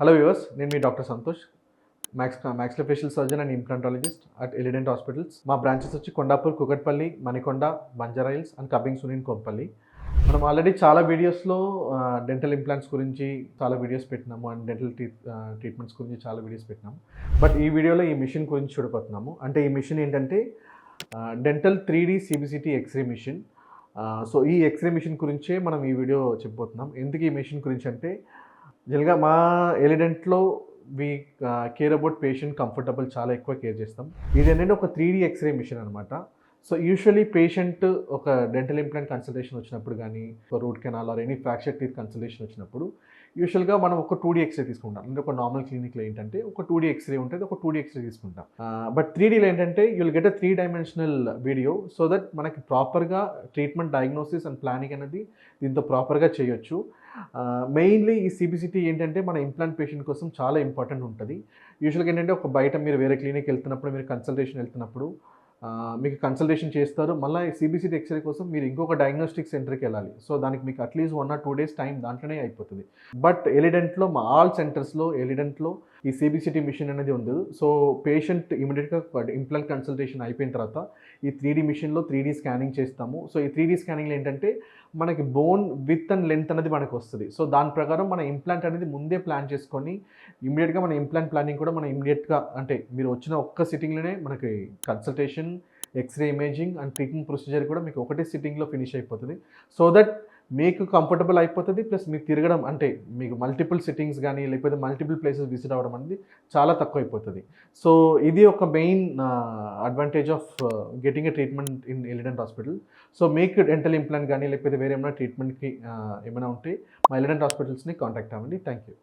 Hello viewers నేను మీ doctor Santosh. Max maxillofacial surgeon and implantologist at Elident hospitals మా branches వచ్చి Kondapur Kukatpally Manikonda Banjara Hills and కబ్బింగ్ సునీన్ కొంపల్లి మనం ఆల్రెడీ చాలా వీడియోస్లో డెంటల్ ఇంప్లాంట్స్ గురించి చాలా వీడియోస్ పెట్టినాము అండ్ డెంటల్ ట్రీట్మెంట్స్ గురించి చాలా వీడియోస్ పెట్టినాము. బట్ ఈ వీడియోలో ఈ మిషన్ గురించి చూడబోతున్నాము. అంటే ఈ మిషన్ ఏంటంటే dental three D CBCT x-ray machine so ఈ ఎక్స్రే మిషన్ గురించే మనం ఈ వీడియో చెప్పబోతున్నాం. ఎందుకు ఈ మిషన్ గురించి అంటే జనరల్గా మా ఎలిడెంట్లో we care about patient comfortable చాలా ఎక్కువ కేర్ చేస్తాం. ఇది ఏంటంటే ఒక త్రీ డి ఎక్స్రే మిషన్ అనమాట సో యూజువలీ పేషెంట్ ఒక డెంటల్ ఇంప్లాంట్ కన్సల్టేషన్ వచ్చినప్పుడు కానీ root canal or any fracture teeth consultation వచ్చినప్పుడు యూజువల్గా మనం ఒక టూ డీ ఎక్స్రే తీసుకుంటాం. అంటే ఒక నార్మల్ క్లినిక్లో ఏంటంటే ఒక టూ డీ ఎక్స్రే ఉంటుంది ఒక టూ డీ ఎక్స్రే తీసుకుంటాం. బట్ త్రీ డీలో ఏంటంటే you'll get a three dimensional video so that మనకి ప్రాపర్గా ట్రీట్మెంట్ డయాగ్నోసిస్ అండ్ ప్లానింగ్ అనేది దీంతో ప్రాపర్గా చేయొచ్చు. మెయిన్లీ ఈ సిబిసిటీ ఏంటంటే మన ఇంప్లాంట్ పేషెంట్ కోసం చాలా ఇంపార్టెంట్ ఉంటుంది. యూజువల్గా ఏంటంటే ఒక బయట మీరు వేరే క్లినిక్ వెళ్తున్నప్పుడు మీరు కన్సల్టేషన్ వెళ్తున్నప్పుడు మీకు కన్సల్టేషన్ చేస్తారు. మళ్ళీ సిబిసిటీ ఎక్స్రే కోసం మీరు ఇంకొక డయాగ్నోస్టిక్ సెంటర్కి వెళ్ళాలి. సో దానికి మీకు at least one or two days time దాంట్లోనే అయిపోతుంది. బట్ ఎలిడెంట్లో మా ఆల్ సెంటర్స్లో ఎలిడెంట్లో ఈ సిబిసిటీ మిషన్ అనేది ఉంది సో పేషెంట్ ఇమీడియట్గా ఇంప్లాంట్ కన్సల్టేషన్ అయిపోయిన తర్వాత ఈ త్రీ డీ మిషన్లో త్రీ డీ స్కానింగ్ చేస్తాము. సో ఈ త్రీ డీ స్కానింగ్లో ఏంటంటే మనకి బోన్ విత్ అండ్ లెంత్ అనేది మనకు వస్తుంది. సో దాని ప్రకారం మన ఇంప్లాంట్ అనేది ముందే ప్లాన్ చేసుకొని ఇమీడియట్గా మన ఇంప్లాంట్ ప్లానింగ్ కూడా మనం ఇమీడియట్గా అంటే మీరు వచ్చిన ఒక్క సిట్టింగ్లోనే మనకి consultation x-ray imaging and treatment procedure కూడా మీకు ఒకటే సిట్టింగ్లో ఫినిష్ అయిపోతుంది. సో దట్ మీకు కంఫర్టబుల్ అయిపోతుంది ప్లస్ మీకు తిరగడం అంటే మీకు మల్టిపుల్ సిట్టింగ్స్ కానీ లేకపోతే మల్టిపుల్ ప్లేసెస్ విజిట్ అవ్వడం అనేది చాలా తక్కువ అయిపోతుంది సో ఇది ఒక main advantage of getting a treatment in Elident hospital so మీకు డెంటల్ ఇంప్లాంట్ కానీ లేకపోతే వేరే ఏమైనా ట్రీట్మెంట్కి ఏమైనా ఉంటే మా ఎలిడెంట్ హాస్పిటల్స్ని కాంటాక్ట్ అవ్వండి. Thank you